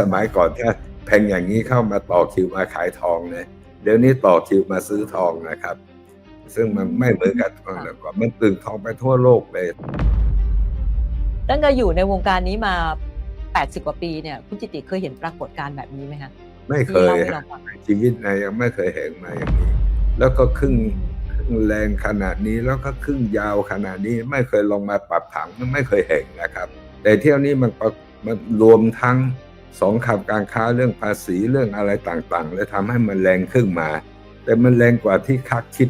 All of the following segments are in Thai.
สมัยก่อนถ้าแพงอย่างนี้เข้ามาต่อคิวมาขายทองนะเดี๋ยวนี้ต่อคิวมาซื้อทองนะครับ ซึ่งมันไม่เหมือนกับตอนก่อนมันตึงทองไปทั่วโลกเลยตั้งแต่อยู่ในวงการนี้มา 80 กว่าปีเนี่ยคุณจิติเคยเห็นปรากฏการณ์แบบนี้ไหมคะไม่เคที่ยเล่าให้ฮะเราฟังชีวิตนะยังไม่เคยเห็นมาอย่างนี้ แล้วก็ครึ่งครึ่งแรงขนาดนี้แล้วก็ครึ่งยาวขนาดนี้ไม่เคยลงมาปรับถังมันไม่เคยเห็นนะครับ แต่เที่ยวนี้มันประมันรวมทั้ง สองขับการค้าเรื่องภาษีเรื่องอะไรต่างๆเลยทำให้มันแรงขึ้นมา แต่มันแรงกว่าที่คาดคิด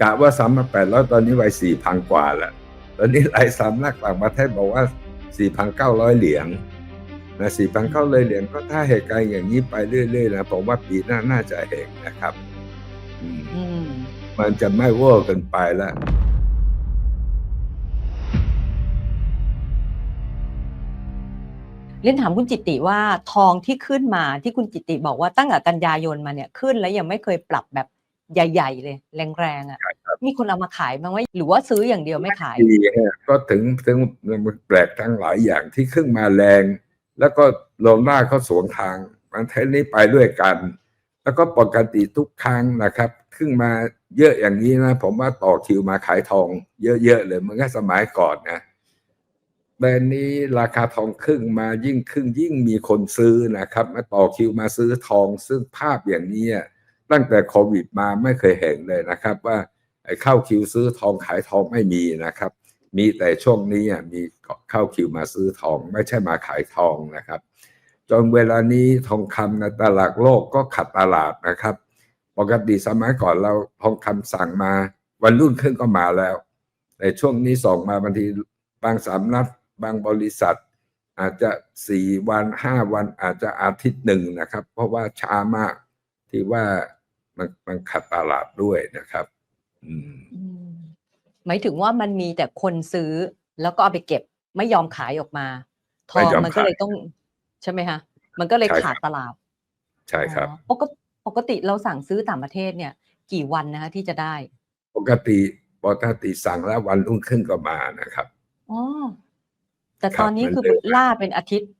กะว่าสามพันแปดร้อยตอนนี้ไว้สี่พันกว่าแล้วตอนนี้หลายสำนักต่างประเทศบอกว่าสี่พันเก้าร้อยเหรียญนะสี่พันเก้าร้อยเหรียญก็ถ้าเหตุการณ์อย่างนี้ไปเรื่อยๆนะผมว่าปีหน้าน่าจะเห็นนะครับอืมอืมมันจะไม่เวอร์เกินไปแล้ว เรียนถามคุณจิติว่าทองที่ขึ้นมาที่คุณจิติบอกว่าตั้งแต่กันยายนมาเนี่ยขึ้นแล้วยังไม่เคยปรับแบบใหญ่ ๆ เลย แรงๆอะมีคนเอามาขายบ้างไหมหรือว่าซื้ออย่างเดียวไม่ขายดีฮะก็ถึงถึงมันแปลกทั้งหลายอย่างที่ขึ้นมาแรง แล้วก็ลงหน้าเขาสวนทางมันเทนนี้ไปด้วยกัน แล้วก็ปกติทุกครั้งนะครับ ขึ้นมาเยอะอย่างนี้นะ ผมว่าต่อคิวมาขายทอง เยอะๆเลยเหมันก็สมัยก่อนนะ แบรนด์นี้ราคาทองขึ้นมายิ่งขึ้นยิ่งมีคนซื้อนะครับมาต่อคิวมาซื้อทองซึ่งภาพอย่างนี้ตั้งแต่โควิดมาไม่เคยเห็นเลยนะครับ ว่าเข้าคิวซื้อทองขายทองไม่มีนะครับ มีแต่ช่วงนี้มีเข้าคิวมาซื้อทอง ไม่ใช่มาขายทองนะครับ จนเวลานี้ทองคำในตลาดโลกก็ขัดตลาดนะครับปกติสมัยก่อนเราทองคำสั่งมา วันรุ่นขึ้นก็มาแล้วในช่วงนี้ส่งมาบางทีบางสำนัก บางบริษัท อาจจะสี่วันห้าวันอาจจะอาทิตย์หนึ่งนะครับ เพราะว่าช้ามากที่ว่ามันมันขัดตลาดด้วยนะครับ อืมอืมหมายถึงว่ามันมีแต่คนซื้อแล้วก็เอาไปเก็บไม่ยอมขายออกมาทไม่องยอมมันก็เลยขายต้องใช่ไหมคะมันก็เลยใช่ขาดครับตลาด ใช่ครับอ๋อปกติปกติเราสั่งซื้อต่างประเทศเนี่ย กี่วันนะคะที่จะได้ ปกติปกติสั่งแล้ววันรุ่งขึ้นก็มานะครับอ๋อ แต่ครัตบอนนี้มันคือเร็วล่าเป็นอาทิตย์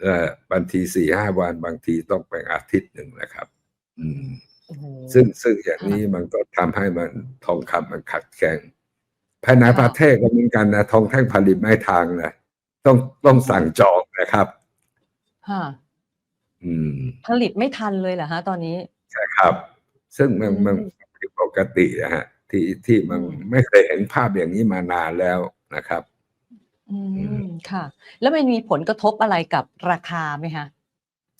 เอ่อบางทีสี่ห้าวันบางทีต้องเป็นอาทิตย์หนึ่งนะครับ อืมโอ้โหซึ่งซึ่งอย่างค่ะนี้มันก็ทำให้มันทองคำมันขัดแคลงภายในค่ะประเทศก็เหมือนกันนะทองแท่งผลิตไม่ทางนะต้องต้องสั่งจองนะครับค่ะอืม ผลิตไม่ทันเลยเหรอฮะตอนนี้ใช่ครับ ซึ่งมันอืมมันผิดปกตินะฮะที่ที่มันอืมไม่เคยเห็นภาพอย่างนี้มานานแล้วนะครับ อือืมค่ะ แล้วมันมีผลกระทบอะไรกับราคาไหมคะ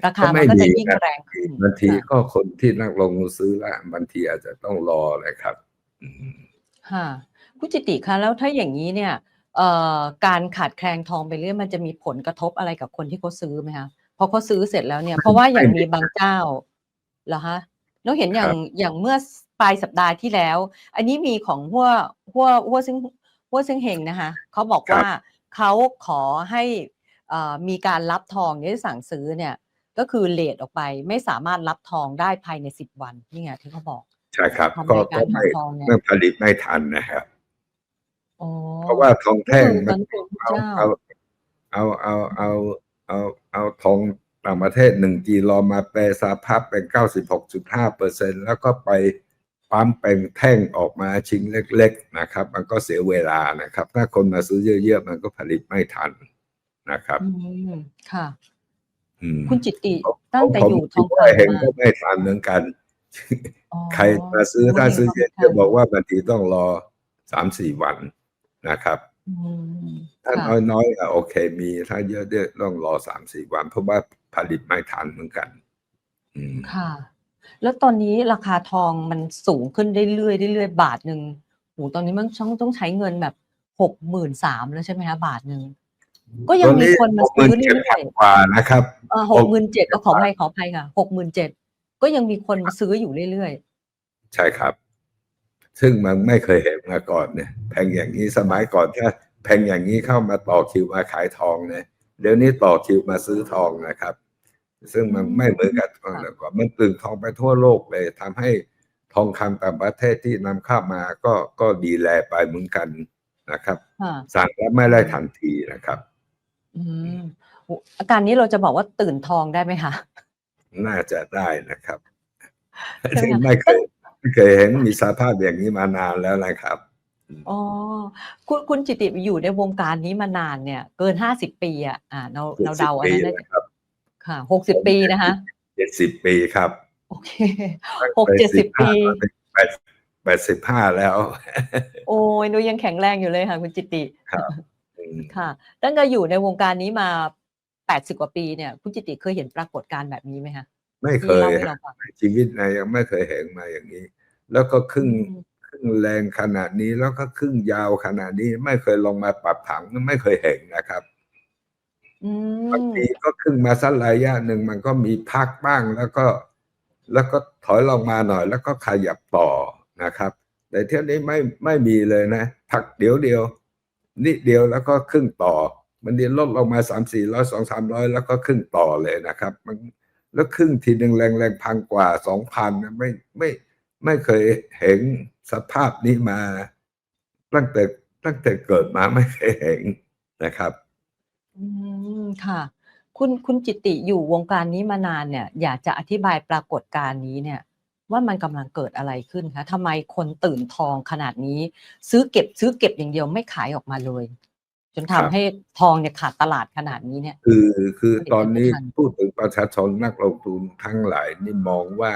ราคาก็มัไม่นก็จะมียิ่งนะแรงขึ้นบางทีค่ะก็คนที่นักลงทุนซื้อละบางทีอาจจะต้องรอเลยครับอืมค่ะคุณจิติคะแล้วถ้าอย่างนี้เนี่ยเอ่อการขาดแคลนทองไปเรื่อยมันจะมีผลกระทบอะไรกับคนที่เขาซื้อไหมคะพอเขาซื้อเสร็จแล้วเนี่ย เพราะว่าอย่างไม่มีมีบางเจ้าเหรอคะแล้วเห็นอย่างครับอย่างเมื่อปลายสัปดาห์ที่แล้ว อันนี้มีของหัวหัวหัวซึ่งหัวซึ่งเฮงนะคะเขาบอกว่า เขาขอให้เอ่อมีการรับทองที่สั่งซื้อเนี่ยก็คือเลทออกไปไม่สามารถรับทองได้ภายในสิบวันนี่ไงที่เขาบอก ใช่ครับทำก็รายกาก็รไม่ทำทองเนี่ยเมื่อผลิตไม่ทันนะครับอ๋อเพราะว่าทองแท่งก็คือมันเป็นเอาเจ้าเอาเอาเอาเอาเอาเอาทองต่างประเทศหนึ่งกิโลมาแปลสภาพเป็นเก้าสิบหกจุดห้าเปอร์เซ็นแล้วก็ไป ปั๊มเป็นแท่งออกมาชิ้นเล็ก ๆนะครับ มันก็เสียเวลานะครับ ถ้าคนมาซื้อเยอะๆมันก็ผลิตไม่ทันนะครับอืมค่ะอืมคุณจิตติผมตั้งแต่ผมอยู่ทคิอดงว่าเห็นคำก็มาไม่ทันเหมือนกันอ๋อใครมาซื้อโอ้ถ้าเห็นซื้อว่าเยไม่อะทัจะนบอกว่าบางทีต้องรอสามสี่วันนะครับอืมถ้าค่ะน้อยๆอะโอเคมี ถ้าเยอะเยอะต้องรอสามสี่วัน เพราะว่าผลิตไม่ทันเหมือนกันอืมค่ะ แล้วตอนนี้ราคาทองมันสูงขึ้นเรื่อยๆเรื่อยๆบาทหนึ่งโหตอนนี้มันต้องต้องใช้เงินแบบหกหมื่นสามแล้วใช่ไหมคะบาทหนึ่งก็ยังมีคนมาซื้อหกหมื่นเจ็ดเรื่พัอยนกว่านะครับๆหกหมื่นเจ็ดก็ขออภัยขออภัยค่ะหกหมื่นเจ็ดก็ยังมีคนมาซื้ออยู่เรื่อยใช่ครับ ซึ่งมันไม่เคยเห็นมาก่อนเนี่ยแพงอย่างนี้สมัยก่อนถ้าแพงอย่างนี้เข้ามาต่อคิวมาขายทองเนี่ยเดี๋ยวนี้ต่อคิวมาซื้อทองนะครับ ซึ่งมันไม่เหมือนกับตอนก่อนมันตึงทองไปทั่วโลกเลยทำให้ทองคำต่างประเทศที่นำเข้ามาก็ก็ดีแลไปเหมือนกันนะครับๆค่ะสั่งแล้วไม่ได้ทันทีนะครับอืมโอ้อาการนี้เราจะบอกว่าตื่นทองได้ไหมคะ น่าจะได้นะครับใช่ไหมคะไม่เคยไม่เคยเห็นมีสภาพอย่างนี้มานานแล้วนะครับอ๋อคุณคุณจิติอยู่ในวงการนี้มานานเนี่ย เกินห้าสิบปีอะอ่าเราเราเดาอันนั้นปีได้นะ ครับค่ะหกสิบปีนะคะเจ็ดสิบปีครับ โอเคหกเจ็ดสิบปีแปดแปดสิบห้าแล้ว โอ้ยหนูยังแข็งแรงอยู่เลยค่ะคุณจิติครับอืมค่ะตั้งแต่อยู่ในวงการนี้มาแปดสิบกว่าปีเนี่ย คุณจิติเคยเห็นปรากฏการณ์แบบนี้ไหมคะไม่เคที่ยเล่าให้ฮะเราฟังชีวิตนะยังไม่เคยเห็นมาอย่างนี้ แล้วก็ครึ่งอืมครึ่งแรงขนาดนี้แล้วก็ครึ่งยาวขนาดนี้ ไม่เคยลงมาปรับผังไม่เคยเห็นนะครับอื บางทีก็ขึ้นมาสักระยะหนึ่งมันก็มีพักบ้างแล้วก็ แล้วก็ถอยลงมาหน่อย แล้วก็ขยับต่อนะครับ แต่เที่ยวนี้ไม่ไม่มีเลยนะพักเดียวเดียวนิดเดียวแล้วก็ครึ่งต่อ มันเดีลดลงมาสามสี่ร้อยสองสามร้อยแล้วก็ครึ่งต่อเลยนะครับ มันแล้วครึ่งทีหนึ่งแรงแรงพันกว่าสองพันไม่ไม่ไม่เคยเห็นสภาพนี้มา ตั้งแต่ตั้งแต่เกิดมาไม่เคยเห็นนะครับ อืม ค่ะ คุณ คุณจิติอยู่วงการนี้มานานเนี่ย อยากจะอธิบายปรากฏการณ์นี้เนี่ย ว่ามันกำลังเกิดอะไรขึ้นคะทำไมคนตื่นทองขนาดนี้ ซื้อเก็บซื้อเก็บอย่างเดียวไม่ขายออกมาเลย จนครัทำบ ให้ทองเนี่ยขาดตลาดขนาดนี้เนี่ยคือคือผลิตตอนนี้ภัณฑ์พูดถึงประชาชนนักลงทุนทั้งหลายนี่มองว่า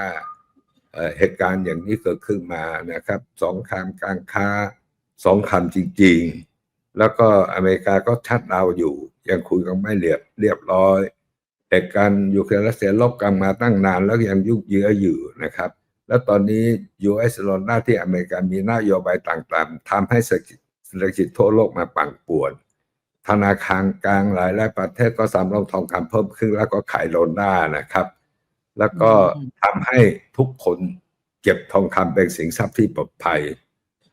เอ่อเหตุการณ์อย่างนี้เกิดขึ้นมานะครับสงครามการค้าสงครามจริงๆ แล้วก็อเมริกาก็ชัดดาวน์อยู่ ยังคุยกันไม่เรียบเรียบร้อยเหตุการณ์ยูเครนรัสเซียลบกันมาตั้งนานแล้วยังยุ่งเยื้ออยู่นะครับ แล้วตอนนี้ US ลอนหน้าที่อเมริกามีนโยบายต่างๆทำให้เศรษฐกิจเศรษฐกิจทั่วโลกมาปั่นป่วน ธนาคารกลางหลายหลายประเทศก็สำรองทองคำเพิ่มขึ้นแล้วก็ขายโลนด้านะครับ แล้วก็อืมทำให้ทุกคนเก็บทองคำเป็นสินทรัพย์ที่ปลอดภัย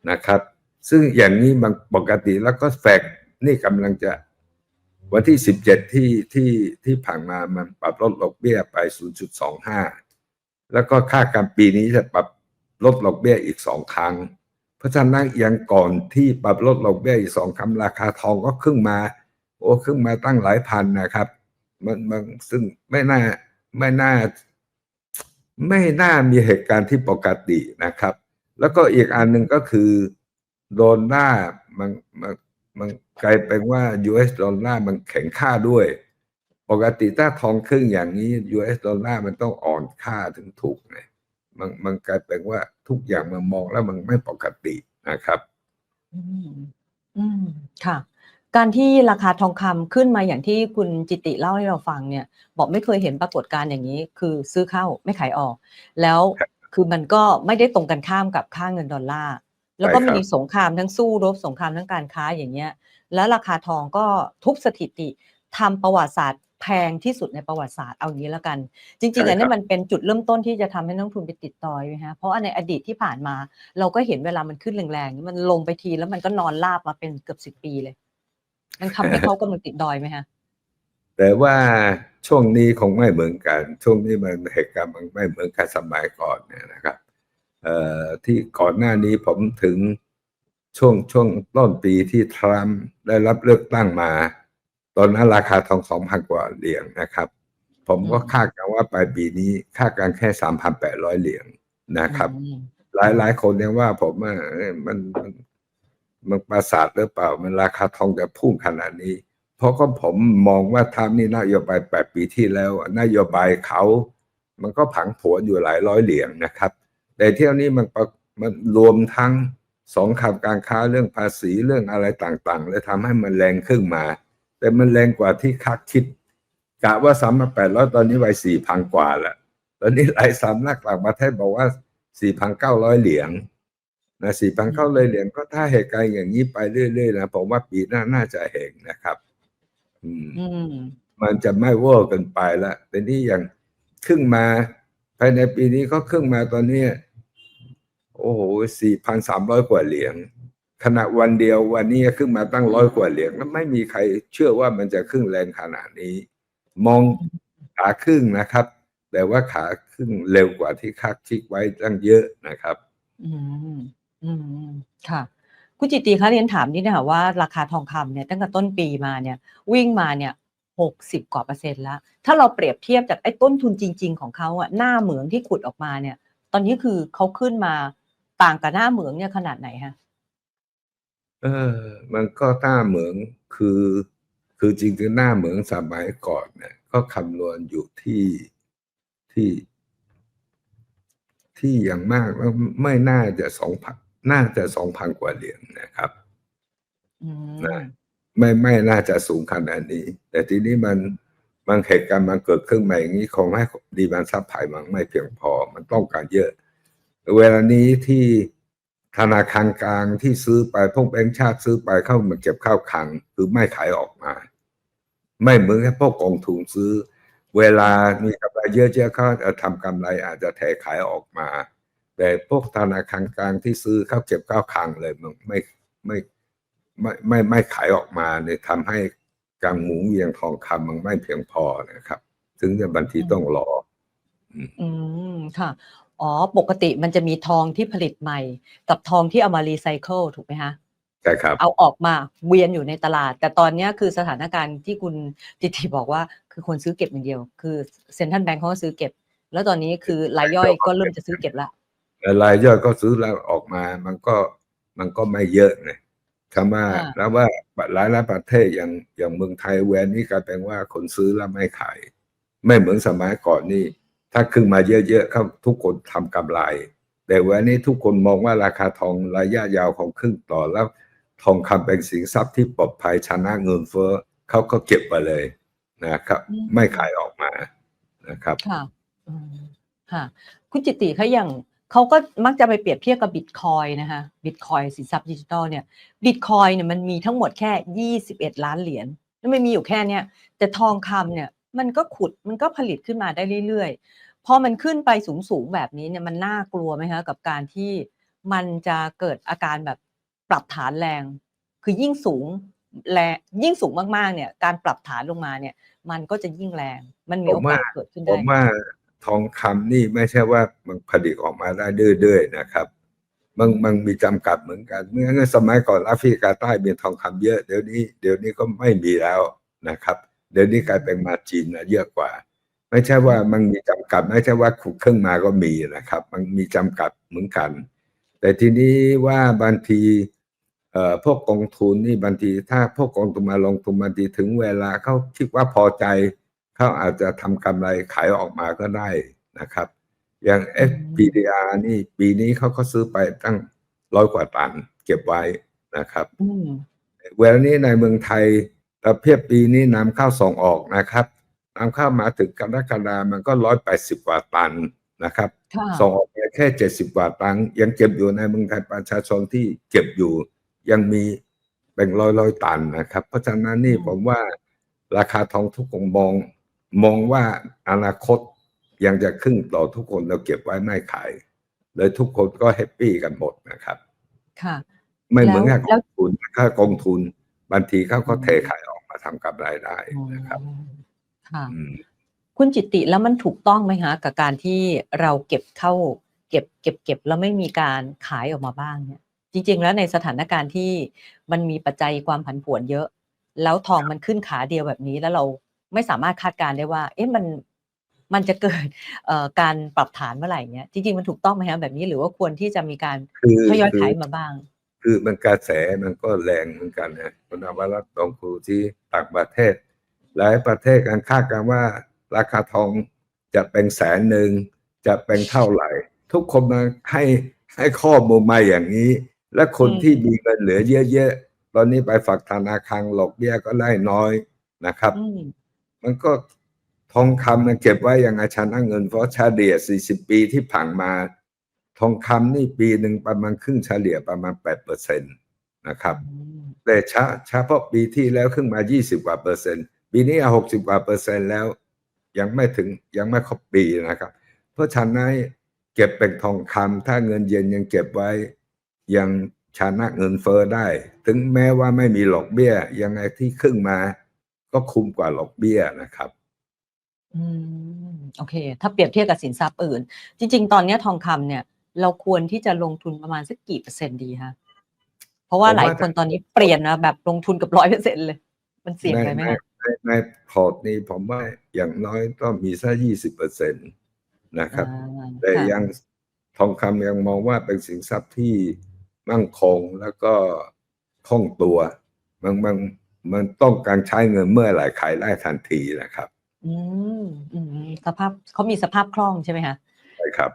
นะครับ ซึ่งอย่างนี้มันปกติแล้วก็แฟกนี่กำลังจะวันที่17ที่ที่ที่ผ่านมามันปรับลดดอกเบี้ยไป0.25แล้วก็ค่าการปีนี้จะปรับลดดอกเบี้ยอีกสองครั้ง เพราะฉะนั้นยังก่อนที่ปรับลดดอกเบี้ยอีกสองครั้งราคาทองก็ขึ้นมา โอ้ขึ้นมาตั้งหลายพันนะครับ มันมันซึ่งไม่น่าไม่น่า ไม่น่ามีเหตุการณ์ที่ปกตินะครับ แล้วก็อีกอันหนึ่งก็คือ ดนหน้ามันมันมันกลายเป็นว่า US ดอลลาร์มันแข็งค่าด้วย ปกติถ้าทองครึ่งอย่างนี้ US ดอลลาร์มันต้องอ่อนค่าถึงถูกไงมันมันกลายเป็นว่าทุกอย่างมันมองแล้วมันไม่ปกตินะครับ อืมอืมค่ะ การที่ราคาทองคำขึ้นมาอย่างที่คุณจิติเล่าให้เราฟังเนี่ย บอกไม่เคยเห็นปรากฏการณ์อย่างนี้ คือซื้อเข้าไม่ขายออก แล้วคือมันก็ไม่ได้ตรงกันข้ามกับค่าเงินดอลลาร์ แล้วก็ใช่ครับมีสงครามทั้งสู้รบสงครามทั้งการค้าอย่างเงี้ย แล้วราคาทองก็ทุบสถิติทำประวัติศาสตร์แพงที่สุดในประวัติศาสตร์เอางี้แล้วกัน จริงๆอันนี้มันเป็นจุดเริ่มต้นที่จะทำให้นักลงทุนไปติดต่อยไหมฮะเพราะว่าในอดีตที่ผ่านมา เราก็เห็นเวลามันขึ้นแรงๆมันลงไปทีแล้วมันก็นอนราบมาเป็นเกือบสิบปีเลย มันทำให้เขากำลังติดดอยไหมฮะแต่ว่าช่วงนี้คงไม่เหมือนกัน ช่วงนี้มันเหตุการณ์มันไม่เหมือนกับสมัยก่อนเนี่ยนะครับเอ่อ ที่ก่อนหน้านี้ผมถึงช่วงช่วงต้นปีที่ทรัมป์ได้รับเลือกตั้งมา ตอนนั้นราคาทองสองพันกว่าเหรียญนะครับ ผมก็อืมคาดกันว่าปลายปีนี้คาดกันแค่สามพันแปดร้อยเหรียญนะครับอืมหลายหลายคนยังว่าผมว่าเอ้ยมันมันมันประสาทหรือเปล่า มันราคาทองจะพุ่งขนาดนี้ เพราะก็ผมมองว่าทรัมป์นี่นโยบายแปดปีที่แล้ว นโยบายเขา มันก็ผังผวนอยู่หลายร้อยเหรียญนะครับ แต่เที่ยวนี้มันประมันรวมทั้งสองคำการค้าเรื่องภาษีเรื่องอะไรต่างๆเลยทำให้มันแรงขึ้นมา แต่มันแรงกว่าที่คาดคิดกะว่าสามพันแปดร้อยตอนนี้ไว้สี่พันกว่าแล้วตอนนี้หลายสำนักต่างประเทศบอกว่า4,900เหรียญนะ4,900เหรียญก็ถ้าเหตุการณ์อย่างนี้ไปเรื่อยๆนะผมว่าปีหน้าน่าจะเห็นนะครับ อืมอืมมันจะไม่เวอร์เกันไปละแต่นี่อย่างครึ่งมาภายในปีนี้ก็ครึ่งมาตอนนี้ โอ้โห4,300กว่าเหรียญขณะวันเดียววันนี้ขึ้นมาตั้งร้อยกว่าเหรียญแล้วไม่มีใครเชื่อว่ามันจะขึ้นแรงขนาดนี้ มองขาครึ่งนะครับ แต่ว่าขาครึ่งเร็วกว่าที่คาดคิดไว้ตั้งเยอะนะครับ อืมอืมค่ะคุณจิตติคะเรียนถามนิดนะคะว่าราคาทองคำเนี่ยตั้งแต่ต้นปีมาเนี่ยวิ่งมาเนี่ยหกสิบกว่าเปอร์เซ็นต์แล้ว ถ้าเราเปรียบเทียบจากไอ้ต้นทุนจริง ๆ ของเขาอะหน้าเหมืองที่ขุดออกมาเนี่ย ตอนนี้คือเขาขึ้นมา ต่างกับหน้าเหมืองเนี่ยขนาดไหนฮะเออ มันก็หน้าเหมืองคือ คือจริงๆหน้าเหมืองสมัยก่อนเนี่ยก็คำนวณอยู่ที่ที่ที่อย่างมากแล้วไม่น่าจะสองพันน่าจะสองพันกว่าเหรียญนะครับอืมนะไม่ไม่น่าจะสูงขนาดนี้ แต่ทีนี้มันมันเหตุการณ์มันเกิดขึ้นมาอย่างนี้คงให้ดีมันซัพพลายมันไม่เพียงพอ มันต้องการเยอะ เวลานี้ที่ธนาคารกลางที่ซื้อไปพวกแบงก์ชาติซื้อไปเข้ามาเก็บข้าวคังคือไม่ขายออกมา ไม่เหมือนกับพวกกองทุนซื้อ เวลามีกำไรเยอะๆเขาจะทำกำไรอาจจะแถขายออกมา แต่พวกธนาคารกลางที่ซื้อเข้าเก็บข้าวคังเลยมันไม่ไม่ไม่ไม่ไม่ขายออกมาเนี่ยทำให้การหมุนเวียนทองคำมันไม่เพียงพอนะครับ ถึงจะบางทีต้องรอ อืมค่ะ อ๋อ ปกติมันจะมีทองที่ผลิตใหม่ กับทองที่เอามารีไซเคิลถูกไหมฮะใช่ครับ เอาออกมาเวียนอยู่ในตลาด แต่ตอนเนี้ยคือสถานการณ์ที่คุณจิติบอกว่าคือคนซื้อเก็บอย่างเดียว คือเซ็นทรัลแบงก์เขาก็ซื้อเก็บ แล้วตอนนี้คือรายย่อยก็เริ่มจะซื้อเก็บละรายย่อยก็ซื้อแล้วออกมา มันก็มันก็ไม่เยอะนะคำว่าอ่าแล้วว่าหลายหลายๆประเทศอย่างอย่างเมืองไทยแวนนี่กลายเป็นว่าคนซื้อแล้วไม่ขาย ไม่เหมือนสมัยก่อนนี่ ถ้าขึ้นมาเยอะๆเขาทุกคนทำกำไร แต่วันนี้ทุกคนมองว่าราคาทองระยะยาวของครึ่งต่อแล้ว ทองคำเป็นสินทรัพย์ที่ปลอดภัยชนะเงินเฟ้อเขาก็เก็บไปเลยนะครับ ไม่ขายออกมานะครับค่ะอืมค่ะ คุณจิติคะอย่างเขาก็มักจะไปเปรียบเทียบกับบิตคอยนะคะบิตคอยสินทรัพย์ดิจิทัลเนี่ยบิตคอยเนี่ยมันมีทั้งหมดแค่ 21 ล้านเหรียญแล้วไม่มีอยู่แค่เนี้ยแต่ทองคำเนี่ยมันก็ขุดมันก็ผลิตขึ้นมาได้เรื่อยๆ พอมันขึ้นไปสูงๆแบบนี้เนี่ยมันน่ากลัวไหมคะกับการที่มันจะเกิดอาการแบบปรับฐานแรง คือยิ่งสูงแรงยิ่งสูงมากๆ เนี่ยการปรับฐานลงมาเนี่ย มันก็จะยิ่งแรง มันมีโอกาว่าสเกิดขึ้นได้ผมว่าทองคำนี่ไม่ใช่ว่ามันผลิตออกมาได้เรื่อยๆนะครับมันมันมีจำกัดเหมือนกันเมื่อสมัยก่อนแอฟริกาใต้มีทองคำเยอะเดี๋ยวนี้เดี๋ยวนี้ก็ไม่มีแล้วนะครับ เดี๋ยวนี้กลายเป็นมาจีนนะเยอะกว่า ไม่ใช่ว่ามันมีจำกัด ไม่ใช่ว่าขุดเครื่องมาก็มีนะครับ มันมีจำกัดเหมือนกัน แต่ทีนี้ว่าบางทีเอ่อพวกกองทุนนี่บางที ถ้าพวกกองทุนมาลงทุนบางทีถึงเวลาเขาคิดว่าพอใจเขาอาจจะทำกำไรขายออกมาก็ได้นะครับ อย่าง FPDR นี่ปีนี้เขาก็ซื้อไปตั้งร้อยกว่าตันเก็บไว้นะครับอืมเวลานี้ในเมืองไทยเราเพียบปีนี้นำเข้าส่งออกนะครับ นำเข้ามาถึงกรกฎามันก็ร้อยแปดสิบกว่าตันนะครับค่ะส่งออกแค่เจ็ดสิบกว่าตันยังเก็บอยู่ในเมืองไทยประชาชนที่เก็บอยู่ ยังมีเป็นร้อยร้อยๆตันนะครับ เพราะฉะนั้นนี่ผมว่าราคาทองทุกคนมอง มองว่าอนาคตยังจะขึ้นต่อทุกคนเราเก็บไว้ไม่ขายเลยทุกคนก็แฮปปี้กันหมดนะครับ ค่ะ ไม่เหมือนกับกแล้อวงทุนถ้ากองทุนบางทีเขาก็เทขายออกมาทำกำไรได้นะครับอ๋อ ค่ะอืมคุณจิติแล้วมันถูกต้องไหมคะกับการที่เราเก็บเข้า เก็บเก็บเก็บแล้วไม่มีการขายออกมาบ้างเนี่ย จริง ๆ แล้วในสถานการณ์ที่มันมีปัจจัยความผันผวนเยอะ แล้วทองมันขึ้นขาเดียวแบบนี้แล้วเราไม่สามารถคาดการณ์ได้ว่า เอ๊ะมันมันจะเกิดเอ่อการปรับฐานเมื่อไหร่เนี่ยจริงๆมันถูกต้องไหมคะแบบนี้หรือว่าควรที่จะมีการคือทยอยคือขายมาบ้าง คือมันกระแสมันก็แรงเหมือนกันนะคุณอวรัตน์ลองดูที่ต่างประเทศ หลายประเทศกันคาดกันว่า ราคาทองจะเป็นแสนหนึ่งจะเป็นเท่าไหร่ ทุกคนมาให้ให้ข้อมูลมาอย่างนี้ และคนอืมที่มีเงินเหลือเยอะๆ ตอนนี้ไปฝากธนาคารหลอกเบี้ยก็ได้น้อยนะครับอืมมันก็ทองคำมันเก็บไว้อย่างไงชนะเงินเพราะเฉลี่ย40 ปีที่ผ่านมา ทองคำนี่ปีหนึ่งประมาณครึ่งเฉลี่ยประมาณ8%นะครับ แต่เฉเฉพาะปีที่แล้วขึ้นมา 20กว่าเปอร์เซ็นต์ ปีนี้หกสิบกว่าเปอร์เซ็นต์แล้ว ยังไม่ถึงยังไม่ครบปีนะครับ เพราะฉะนั้นเก็บเป็นทองคำถ้าเงินเย็นยังเก็บไว้ ยังชนะเงินเฟ้อได้ ถึงแม้ว่าไม่มีหลอกเบี้ย ยังไงที่ขึ้นมา ก็คุ้มกว่าหลอกเบี้ยนะครับอืมโอเค ถ้าเปรียบเทียบกับสินทรัพย์อื่น จริง ๆ ตอนนี้ทองคำเนี่ย เราควรที่จะลงทุนประมาณสักกี่เปอร์เซ็นต์ดีคะเพราะว่าผมว่าหลายคนตอนนี้เปลี่ยนนะแบบลงทุนกับร้อยเปอร์เซ็นต์เลย มันเสี่ยงไปไหม ในคะในในพอร์ตนี้ผมว่าอย่างน้อยต้องมีสักยี่สิบเปอร์เซ็นต์นะครับอ่าแต่ค่ะยังทองคำยังมองว่าเป็นสินทรัพย์ที่มั่งคงแล้วก็คล่องตัวมันมันมันต้องการใช้เงินเมื่อไหร่ขายได้ทันทีนะครับ อืมอืมสภาพเขามีสภาพคล่องใช่ไหมคะใช่ครับ